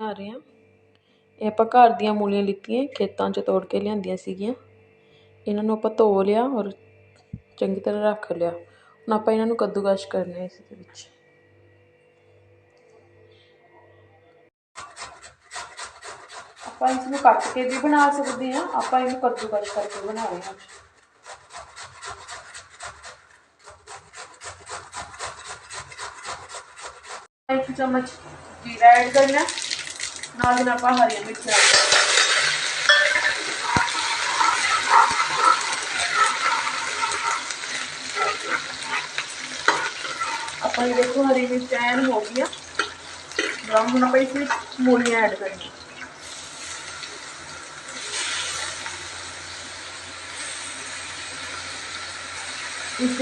ਬਣਾ ਰਹੇ ਹਾਂ। ਇਹ ਆਪਾਂ ਘਰ ਦੀਆਂ ਮੂਲੀਆਂ ਲਿੱਤੀਆਂ, ਖੇਤਾਂ 'ਚ ਤੋੜ ਕੇ ਲਿਆਂਦੀਆਂ ਸੀਗੀਆਂ। ਇਹਨਾਂ ਨੂੰ ਆਪਾਂ ਧੋ ਲਿਆ ਔਰ ਚੰਗੀ ਤਰ੍ਹਾਂ ਰੱਖ ਲਿਆ। ਹੁਣ ਆਪਾਂ ਇਹਨਾਂ ਨੂੰ ਕੱਦੂਕਸ਼ ਕਰਨਾ ਇਸ ਦੇ ਵਿੱਚ। ਆਪਾਂ ਇਸ ਨੂੰ ਕੱਟ ਕੇ ਵੀ ਬਣਾ ਸਕਦੇ ਹਾਂ। ਆਪਾਂ ਇਹਨੂੰ ਕੱਦੂਕਸ਼ ਕਰਕੇ ਬਣਾ ਰਹੇ ਹਾਂ। ਇੱਕ ਚਮਚ ਜੀਰਾ ਐਡ ਕਰਨਾ। నాలుగు देखो हरी मिर्च ऐड हो गया ब्राउन होना पर इसमें ऐड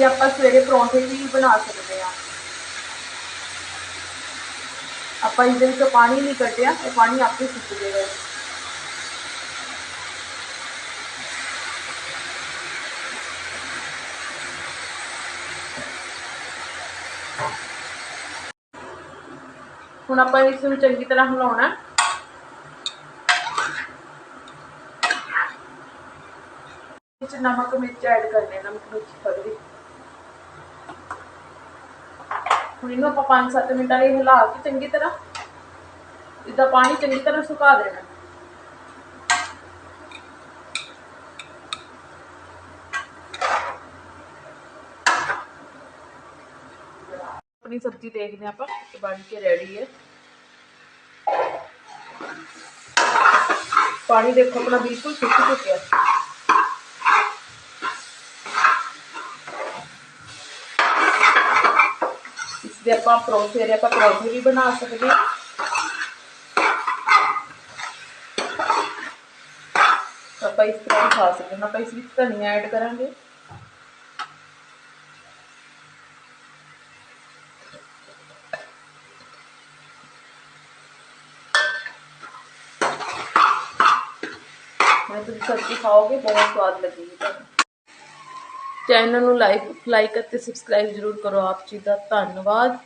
आप सवेरे परौंठे भी बना सकते हैं ਆਪਾਂ ਸਵੇਰੇ ਪਰੌਂਠੇ ਵੀ ਬਣਾ ਸਕਦੇ ਹਾਂ ਆਪਾਂ ਇਹਦੇ ਵਿੱਚੋਂ ਪਾਣੀ ਨਹੀਂ ਕੱਢਿਆ ਇਹ ਪਾਣੀ ਆਪੇ ਸੁੱਕ ਜਾਏਗਾ ਹੁਣ ਆਪਾਂ ਇਸ ਨੂੰ ਚੰਗੀ ਤਰ੍ਹਾਂ ਹਿਲਾਉਣਾ ਵਿੱਚ ਨਮਕ ਮਿਰਚ ਐਡ ਕਰਨੇ ਨਮਕ ਮਿਰਚ ਥੋੜੀ ਹੁਣ ਇਹਨੂੰ ਆਪਾਂ 5-7 ਮਿੰਟਾਂ ਲਈ ਹਿਲਾ ਕੇ ਚੰਗੀ ਤਰ੍ਹਾਂ ਇਹਦਾ ਪਾਣੀ ਚੰਗੀ ਤਰ੍ਹਾਂ ਸੁਕਾ ਦੇਣਾ ਆਪਣੀ ਸਬਜ਼ੀ ਦੇਖਦੇ ਆਪਾਂ ਕਿ ਬਣ ਕੇ ਰੈਡੀ ਹੈ ਪਾਣੀ ਦੇਖੋ ਆਪਣਾ ਬਿਲਕੁਲ ਸੁੱਕ ਚੁੱਕਿਆ ਇਸ ਦੇ ਆਪਾਂ ਪਰੌਂਠੇ ਦੇ ਆਪਾਂ ਪਰੌਂਠੇ ਵੀ ਬਣਾ ਸਕਦੇ ਹਾਂ ਆਪਾਂ ਇਸ ਤਰ੍ਹਾਂ ਵੀ ਖਾ ਸਕਦੇ ਹਾਂ ਆਪਾਂ ਇਸ ਵਿੱਚ ਧਨੀਆ ਐਡ ਕਰਾਂਗੇ ਮੈਂ ਤੁਸੀਂ ਸਬਜ਼ੀ ਖਾਓਗੇ ਬਹੁਤ ਸਵਾਦ ਲੱਗੇਗੀ ਤੁਹਾਨੂੰ ਚੈਨਲ ਨੂੰ ਲਾਈਕ ਲਾਈਕ ਅਤੇ ਸਬਸਕ੍ਰਾਈਬ ਜ਼ਰੂਰ ਕਰੋ ਆਪ ਜੀ ਦਾ। ਧੰਨਵਾਦ।